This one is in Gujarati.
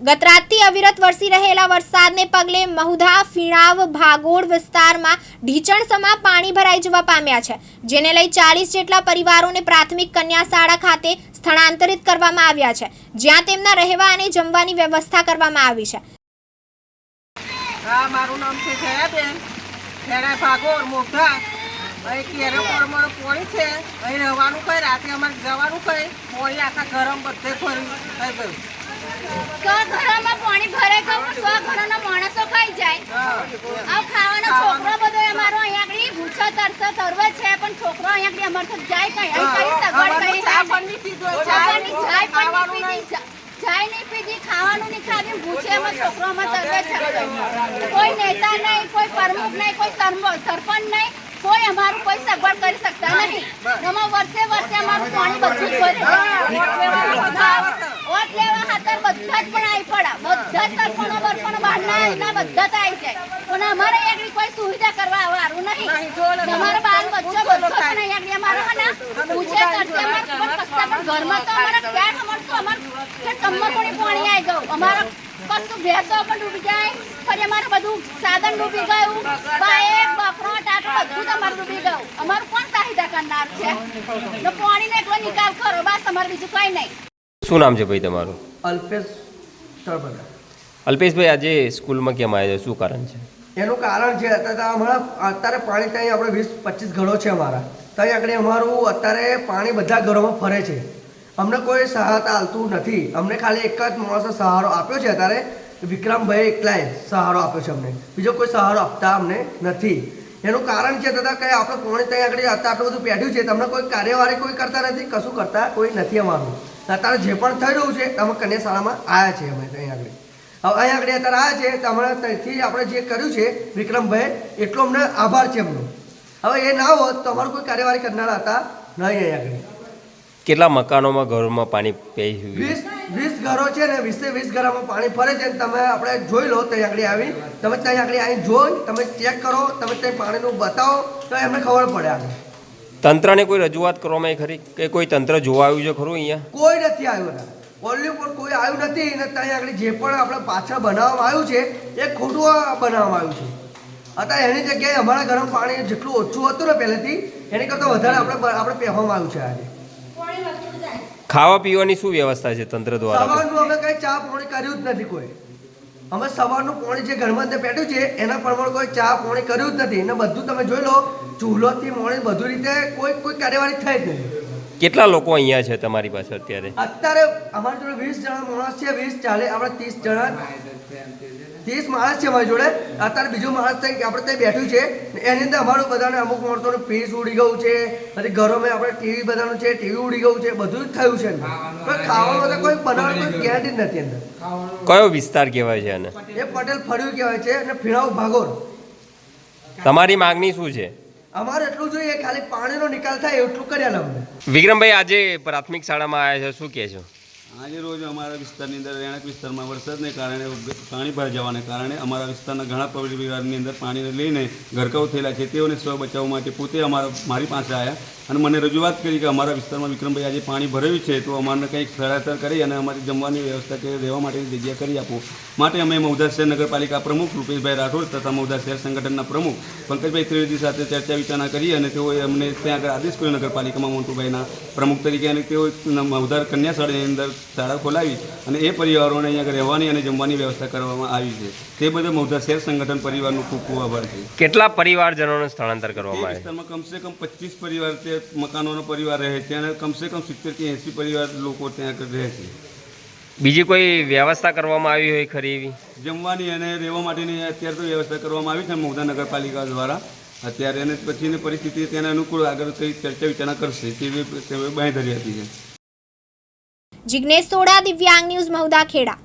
ગત રાતથી અવિરત વરસી રહેલા વરસાદને પગલે મહુધા, ફીણાવ, ભાગોળ વિસ્તારમાં ઢીચણસમાં પાણી ભરાઈ જવા પામ્યા છે, જેને લઈ ચાલીસ જેટલા પરિવારોને પ્રાથમિક કન્યા શાળા ખાતે સ્થળાંતરિત કરવામાં આવ્યા છે, જ્યાં તેમના રહેવા અને જમવાની વ્યવસ્થા કરવામાં આવી છે. મારું નામ છે સો ઘરોમાં પાણી ભરે તો સો ઘરોના માણસો ખાઈ જાય. આવ ખાવાનો છોકરો બધો અમારો અહીંયા આગળ ભૂખો તરસો તરવે છે પણ છોકરો અહીંયા આગળ અમારે તો જાય કઈ. અહીં કઈ સગવડ કરી ચા પણ નહીં પીધો ખાવાનું નહીં નહીં. પીધી ચાય નહીં પીધી ખાવાનું નહીં ખાધું ભૂખે એમાં છોકરો અમારે તરવે છે. કોઈ નેતા નહીં કોઈ પ્રમુખ નહીં કોઈ સરપંચ નહીં. કોઈ અમારું કોઈ સગવડ કરી શકતા નહીં એમાં વર્ષે વર્ષે અમારું પાણી બધું જ ભરે ઓટ લેવા ખાતર બધા જ પણ આવી પડા બધા જ સરપણો બરપણો બહારના એના બધા જ આવી જાય પણ અમારે આગળ કોઈ સુવિધા કરવા વાળું નહીં તમારો બાલ બચ્ચો બધો પણ આગળ અમારો ને પૂછે કરશે અમારે ઘરમાં તો અમારે ક્યાં અમારે તો અમારે કે કમર પાણી આવી જાવ અમારો કશું ભેસો પણ ડૂબી જાય ફરી અમારું બધું સાધન ડૂબી ગયું બાઈક બકરો ટાટો બધું તમારું ડૂબી ગયું. અમારું કોણ સહાયતા કરનાર છે? તો પાણીનો એટલો નિકાલ કરો બસ અમારે બીજું કંઈ નહીં. શું નામ છે ભાઈ તમારું? અલ્પેશ અલ્પેશભાઈ આજે સ્કૂલમાં કેમ આવ્યા શું કારણ છે? એનું કારણ છે અત્યારે હમણાં અત્યારે પાણી ત્યાં આપણે વીસ પચીસ ઘરો છે અમારા. ત્યાં આગળ અમારું અત્યારે પાણી બધા ઘરોમાં ફરે છે. અમને કોઈ સહાયતા હાલતું નથી. અમને ખાલી એક જ માણસે સહારો આપ્યો છે અત્યારે. વિક્રમભાઈ એકલાએ સહારો આપ્યો છે અમને. બીજો કોઈ સહારો આપતા અમને નથી. એનું કારણ છે દાદા કે આપણે પોણી ત્યાં આગળ અત્યારે આટલું બધું બેઠ્યું છે. તમને કોઈ કાર્યવાહી કોઈ કરતા નથી? કશું કરતા કોઈ નથી અમારું. અત્યારે જે પણ થઈ રહ્યું છે અમે કન્યા શાળામાં આવ્યા છે અમે ત્યાં આગળ. હવે અહીંયા આગળ અત્યારે આવ્યા છે, તો હમણાં ત્યાંથી આપણે જે કર્યું છે વિક્રમભાઈ એટલો અમને આભાર છે એમનો. હવે એ ના હોત તો અમારું કોઈ કાર્યવાહી કરનારા હતા નહીં અહીંયા આગળ. કેટલા મકાનોમાં ઘરોમાં પાણી પી વીસ વીસ ઘરો છે ને વીસે વીસ ઘરોમાં પાણી ફરે છે તમે આપણે જોઈ લો ત્યાં આગળ આવી. તમે ત્યાં આગળ આવી જોઈ તમે ચેક કરો તમે ત્યાં પાણીનું બતાવો તો એમને ખબર પડે આગળ. તંત્રને કોઈ રજૂઆત કરવામાં આવી ખરી? કે કોઈ તંત્ર જોવા આવ્યું છે ખરું અહીંયા? કોઈ નથી આવ્યું ઓનલી પણ કોઈ આવ્યું નથી અને ત્યાં આગળ જે પણ આપણે પાછળ બનાવવામાં આવ્યું છે એ ખોટું બનાવવામાં આવ્યું છે. અત્યારે એની જગ્યાએ અમારા ઘરમાં પાણી જેટલું ઓછું હતું ને પહેલેથી એની કરતાં વધારે આપણે આપણે પહેવામાં આવ્યું છે આજે. ખાવા પીવાની શું વ્યવસ્થા છે તંત્ર દ્વારા? સવારનું અમે કઈ ચા પાણી કર્યું જ નથી કોઈ. અમે સવારનું પાણી જે ઘરમાં અંદર પેટ્યું છે એના પ્રમાણે કોઈ ચા પાણી કર્યું જ નથી. અને બધું તમે જોઈ લો ચૂલોથી મોડી બધું રીતે કોઈ કોઈ કાર્યવાહી થઈ જ નથી. કેટલા લોકો અહીંયા છે તમારી પાસે અત્યારે? અત્યારે અમારી જોડે વીસ જણા માણસ છે વીસ ચાલે આપણે ત્રીસ જણા. ત્રીસ માણસ છે અમારી જોડે. અત્યારે બીજો માણસ થઈ આપણે ત્યાં બેઠું છે. એની અંદર અમારું બધાને અમુક માણસોનું ફ્રીજ ઉડી ગયું છે. પછી ઘરોમાં આપણે ટીવી બધાનું છે ટીવી ઉડી ગયું છે બધું જ થયું છે. પણ ખાવાનું તો કોઈ બનાવવાનું કોઈ ગેરંટી જ નથી અંદર. કયો વિસ્તાર કહેવાય છે અને એ પટેલ ફળિયું કહેવાય છે અને ફીણાવ ભાગોર. તમારી માગણી શું છે? અમારે એટલું જોઈએ ખાલી પાણીનો નિકાલ થાય એટલું કરી આલે અમને વિક્રમભાઈ આજે પ્રાથમિક શાળામાં આવ્યા છે શું કહે છો? આજે રોજ અમારા વિસ્તારની અંદર રહેણાંક વિસ્તારમાં વરસાદને કારણે પાણી ભરાઈ જવાને કારણે અમારા વિસ્તારના ઘણા પરિવારની અંદર પાણીને લઈને ગરકાવ થયેલા છે. તેઓને સ્વ બચાવવા માટે પોતે અમારા મારી પાસે આવ્યા અને મને રજૂઆત કરી કે અમારા વિસ્તારમાં વિક્રમભાઈ આજે પાણી ભરાયું છે તો અમારને કંઈક સહાયતા કરી અને અમારી જમવાની વ્યવસ્થા કે રહેવા માટેની જગ્યા કરી આપો. માટે અમે મૌધા શહેર નગરપાલિકા પ્રમુખ રૂપેશભાઈ રાઠોડ તથા મૌધા શહેર સંગઠનના પ્રમુખ પંકજભાઈ ત્રિવેદી સાથે ચર્ચા વિચારણા કરી અને તેઓએ અમને ત્યાં આગળ આદેશ કર્યો નગરપાલિકામાં મોટુભાઈના પ્રમુખ તરીકે અને તેઓ મૌધાર કન્યા શાળાની અંદર શાળા ખોલાવી અને એ પરિવારોને અહીંયા રહેવાની અને જમવાની વ્યવસ્થા કરવામાં આવી છે. તે બદલ મૌધા શહેર સંગઠન પરિવારનો ખૂબ ખૂબ આભાર છે. કેટલા પરિવારજનોને સ્થળાંતર કરવામાં આવે વિસ્તારમાં કમસે કમ પચીસ પરિવાર તે મકાનોનો પરિવાર રહે છે અને કમસે કમ સિત્તેરથી એંસી પરિવાર લોકો ત્યાં આગળ રહે છે. બીજી કોઈ વ્યવસ્થા કરવામાં આવી હોય ખરી એવી? જમવાની અને રહેવા માટેની અત્યારે તો વ્યવસ્થા કરવામાં આવી છે મૌધા નગરપાલિકા દ્વારા. અત્યારે અને પછીની પરિસ્થિતિ તેને અનુકૂળ આગળ કઈ ચર્ચા વિચારણા કરશે તેવી બાંહેધરી હતી છે. જિગ્નેશ સોડા દિવ્યાંગ ન્યૂઝ મહુદા ખેડા.